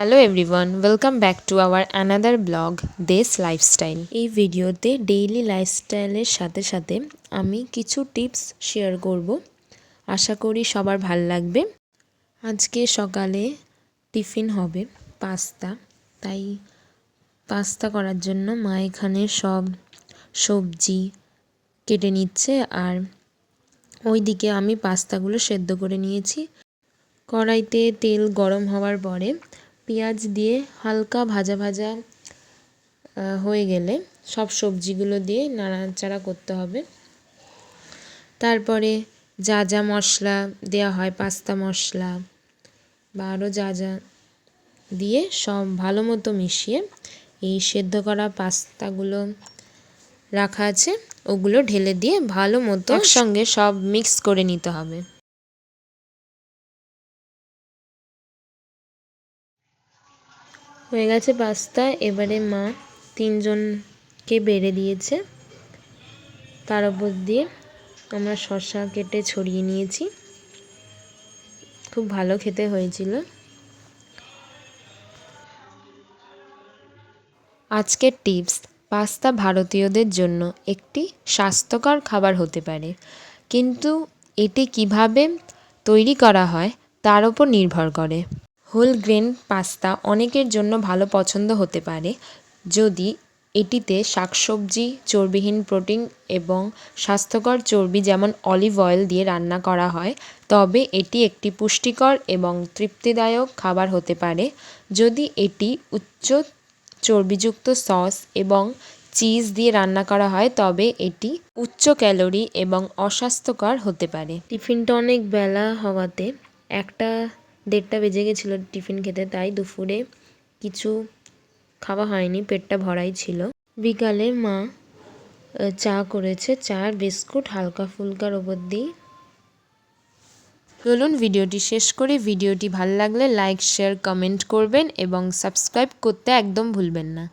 Hello everyone welcome back to our another vlog দেশ lifestyle এই ভিডিওতে ডেইলি লাইফস্টাইলের সাথে সাথে আমি কিছু টিপস শেয়ার করব। আশা করি সবার ভালো লাগবে। আজকে সকালে টিফিন হবে পাস্তা। তাই পাস্তা করার জন্য মা এখানে সব সবজি কেটে নিচ্ছে আর ওইদিকে আমি পাস্তাগুলো সেদ্ধ করে নিয়েছি। কড়াইতে তেল গরম হওয়ার পরে পেঁয়াজ দিয়ে হালকা ভাজা ভাজা হয়ে গেলে সব সবজিগুলো দিয়ে নাড়াচাড়া করতে হবে। তারপরে যা যা মশলা দেওয়া হয় পাস্তা মশলা বা আরও যা যা দিয়ে সব ভালো মতো মিশিয়ে এই সেদ্ধ করা পাস্তাগুলো রাখা আছে ওগুলো ঢেলে দিয়ে ভালো মতো সঙ্গে সব মিক্স করে নিতে হবে। হয়ে গেছে পাস্তা। এবারে মা তিনজনকে বেড়ে দিয়েছে। তার উপর দিয়ে আমরা শসা কেটে ছড়িয়ে নিয়েছি। খুব ভালো খেতে হয়েছিল। আজকের টিপস, পাস্তা ভারতীয়দের জন্য একটি স্বাস্থ্যকর খাবার হতে পারে। কিন্তু এটি কীভাবে তৈরি করা হয়, তার উপর নির্ভর করে। হোল গ্রেন পাস্তা অনেকের জন্য ভালো পছন্দ হতে পারে। যদি এটিতে শাকসবজি, চর্বিহীন প্রোটিন এবং স্বাস্থ্যকর চর্বি যেমন অলিভ অয়েল দিয়ে রান্না করা হয়, তবে এটি একটি পুষ্টিকর এবং তৃপ্তিদায়ক খাবার হতে পারে। যদি এটি উচ্চ চর্বিযুক্ত সস এবং চিজ দিয়ে রান্না করা হয়, তবে এটি উচ্চ ক্যালোরি এবং অস্বাস্থ্যকর হতে পারে। টিফিনটা অনেক বেলা হওয়াতে একটা দেড়টা বেজে গেছিল টিফিন খেতে, তাই দুপুরে কিছু খাওয়া হয়নি, পেটটা ভরাই ছিল। বিকালে মা চা করেছে চা বিস্কুট, হালকা ফুলকার ওপর দিই চলুন ভিডিওটি শেষ করে। ভিডিওটি ভালো লাগলে লাইক, শেয়ার, কমেন্ট করবেন এবং সাবস্ক্রাইব করতে একদম ভুলবেন না।